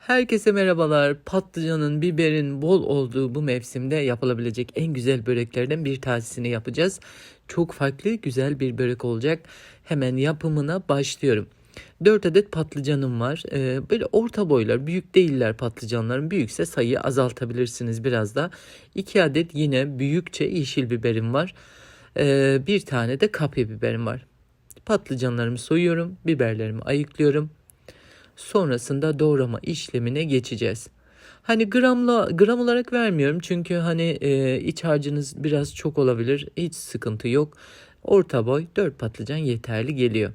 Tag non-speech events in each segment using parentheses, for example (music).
Herkese merhabalar. Patlıcanın, biberin bol olduğu bu mevsimde yapılabilecek en güzel böreklerden bir tanesini yapacağız. Çok farklı, güzel bir börek olacak. Hemen yapımına başlıyorum. 4 adet patlıcanım var. Ee, böyle orta boylar, büyük değiller patlıcanların. Büyükse sayıyı azaltabilirsiniz biraz da. 2 adet yine büyükçe yeşil biberim var. Ee, bir tane de kapya biberim var. Patlıcanlarımı soyuyorum, biberlerimi ayıklıyorum. Sonrasında doğrama işlemine geçeceğiz. Hani gramla gram olarak vermiyorum çünkü hani e, iç harcınız biraz çok olabilir. Hiç sıkıntı yok. Orta boy 4 patlıcan yeterli geliyor.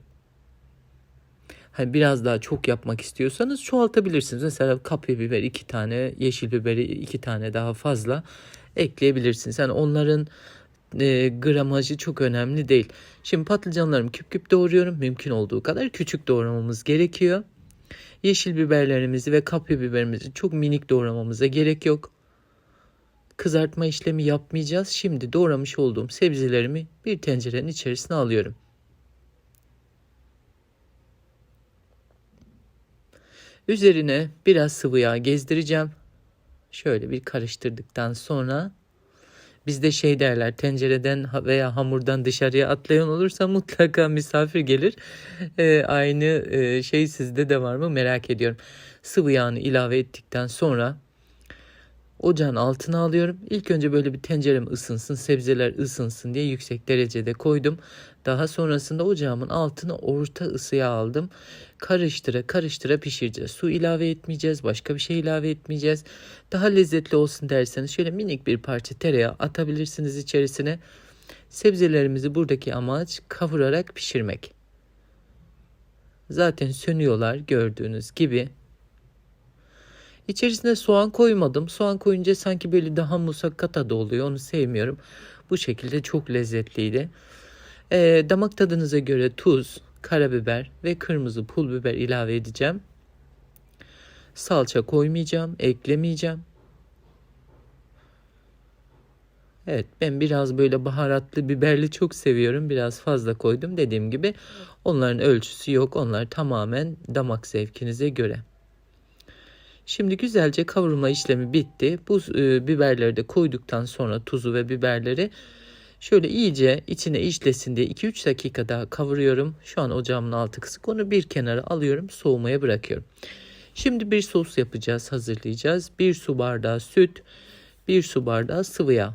Hani biraz daha çok yapmak istiyorsanız çoğaltabilirsiniz. Mesela kapya biber 2 tane, yeşil biberi 2 tane daha fazla ekleyebilirsiniz. Yani onların e, gramajı çok önemli değil. Şimdi patlıcanlarımı küp küp doğruyorum. Mümkün olduğu kadar küçük doğramamız gerekiyor. Yeşil biberlerimizi ve kapya biberimizi çok minik doğramamıza gerek yok. Kızartma işlemi yapmayacağız. Şimdi doğramış olduğum sebzelerimi bir tencerenin içerisine alıyorum. Üzerine biraz sıvı yağ gezdireceğim. Şöyle bir karıştırdıktan sonra Bizde şey derler tencereden veya hamurdan dışarıya atlayan olursa mutlaka misafir gelir. Ee, aynı e, şey sizde de var mı merak ediyorum. Sıvı yağını ilave ettikten sonra ocağın altına alıyorum. İlk önce böyle bir tencerem ısınsın, sebzeler ısınsın diye yüksek derecede koydum. Daha sonrasında ocağımın altını orta ısıya aldım. Karıştıra karıştıra pişireceğiz. Su ilave etmeyeceğiz, başka bir şey ilave etmeyeceğiz. Daha lezzetli olsun derseniz şöyle minik bir parça tereyağı atabilirsiniz içerisine. Sebzelerimizi buradaki amaç kavurarak pişirmek. Zaten sönüyorlar gördüğünüz gibi. İçerisine soğan koymadım. Soğan koyunca sanki böyle daha musakkat tadı oluyor. Onu sevmiyorum. Bu şekilde çok lezzetliydi. E, damak tadınıza göre tuz, karabiber ve kırmızı pul biber ilave edeceğim. Salça koymayacağım, eklemeyeceğim. Evet ben biraz böyle baharatlı biberli çok seviyorum. Biraz fazla koydum dediğim gibi. Onların ölçüsü yok. Onlar tamamen damak zevkinize göre. Şimdi güzelce kavurma işlemi bitti. Bu e, biberleri de koyduktan sonra tuzu ve biberleri şöyle iyice içine işlesin diye 2-3 dakika daha kavuruyorum. Şu an ocağımın altı kısık. Onu bir kenara alıyorum, soğumaya bırakıyorum. Şimdi bir sos yapacağız, hazırlayacağız. Bir su bardağı süt, bir su bardağı sıvı yağ.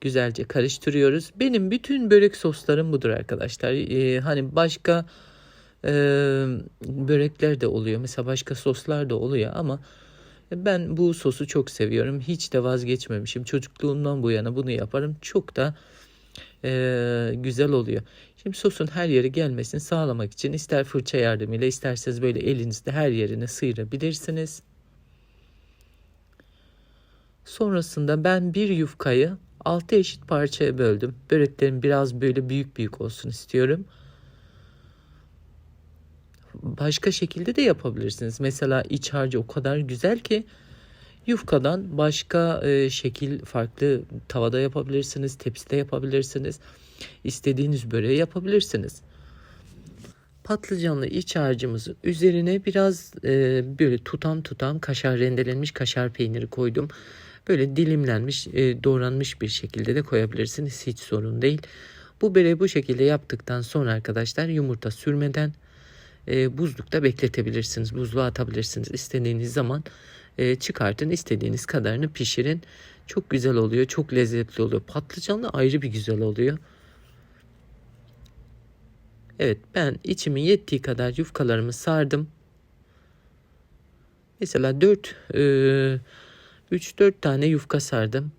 Güzelce karıştırıyoruz. Benim bütün börek soslarım budur arkadaşlar. Ee, hani başka e, börekler de oluyor. Mesela başka soslar da oluyor ama ben bu sosu çok seviyorum. Hiç de vazgeçmemişim. Çocukluğumdan bu yana bunu yaparım. Çok da e, güzel oluyor. Şimdi sosun her yere gelmesini sağlamak için ister fırça yardımıyla isterseniz böyle elinizde her yerine sıyırabilirsiniz. Sonrasında ben bir yufkayı 6 eşit parçaya böldüm. Böreklerim biraz böyle büyük büyük olsun istiyorum başka şekilde de yapabilirsiniz. Mesela iç harcı o kadar güzel ki yufkadan başka e, şekil farklı tavada yapabilirsiniz, tepside yapabilirsiniz. İstediğiniz böreği yapabilirsiniz. Patlıcanlı iç harcımızı üzerine biraz e, böyle tutam tutam kaşar rendelenmiş kaşar peyniri koydum. Böyle dilimlenmiş, e, doğranmış bir şekilde de koyabilirsiniz. Hiç sorun değil. Bu böreği bu şekilde yaptıktan sonra arkadaşlar yumurta sürmeden e, buzlukta bekletebilirsiniz. Buzluğa atabilirsiniz. İstediğiniz zaman e, çıkartın. istediğiniz kadarını pişirin. Çok güzel oluyor. Çok lezzetli oluyor. Patlıcanlı ayrı bir güzel oluyor. Evet ben içimin yettiği kadar yufkalarımı sardım. Mesela 4 e, 3-4 tane yufka sardım.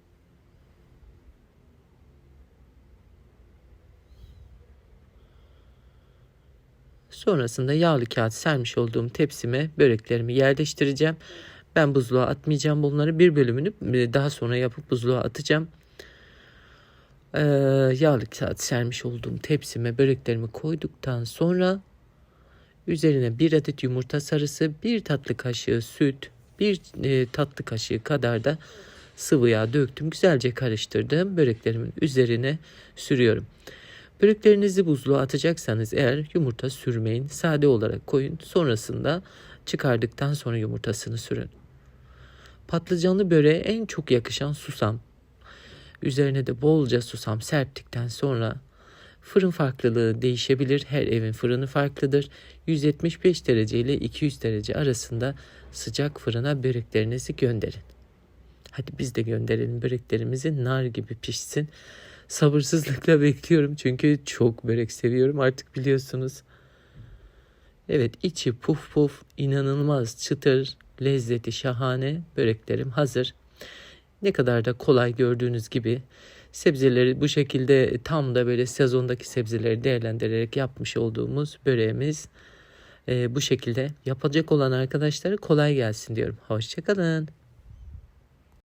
Sonrasında yağlı kağıt sermiş olduğum tepsime böreklerimi yerleştireceğim. Ben buzluğa atmayacağım bunları. Bir bölümünü e, daha sonra yapıp buzluğa atacağım. Ee, yağlı kağıt sermiş olduğum tepsime böreklerimi koyduktan sonra üzerine bir adet yumurta sarısı, bir tatlı kaşığı süt, bir e, tatlı kaşığı kadar da sıvı yağ döktüm. Güzelce karıştırdım. Böreklerimin üzerine sürüyorum. Böreklerinizi buzluğa atacaksanız eğer yumurta sürmeyin. Sade olarak koyun. Sonrasında Çıkardıktan sonra yumurtasını sürün. Patlıcanlı böreğe en çok yakışan susam. Üzerine de bolca susam serptikten sonra fırın farklılığı değişebilir. Her evin fırını farklıdır. 175 derece ile 200 derece arasında sıcak fırına böreklerinizi gönderin. Hadi biz de gönderelim böreklerimizi nar gibi pişsin. Sabırsızlıkla (laughs) bekliyorum çünkü çok börek seviyorum artık biliyorsunuz. Evet içi puf puf inanılmaz çıtır lezzeti şahane böreklerim hazır. Ne kadar da kolay gördüğünüz gibi sebzeleri bu şekilde tam da böyle sezondaki sebzeleri değerlendirerek yapmış olduğumuz böreğimiz e, bu şekilde yapacak olan arkadaşlara kolay gelsin diyorum. Hoşçakalın.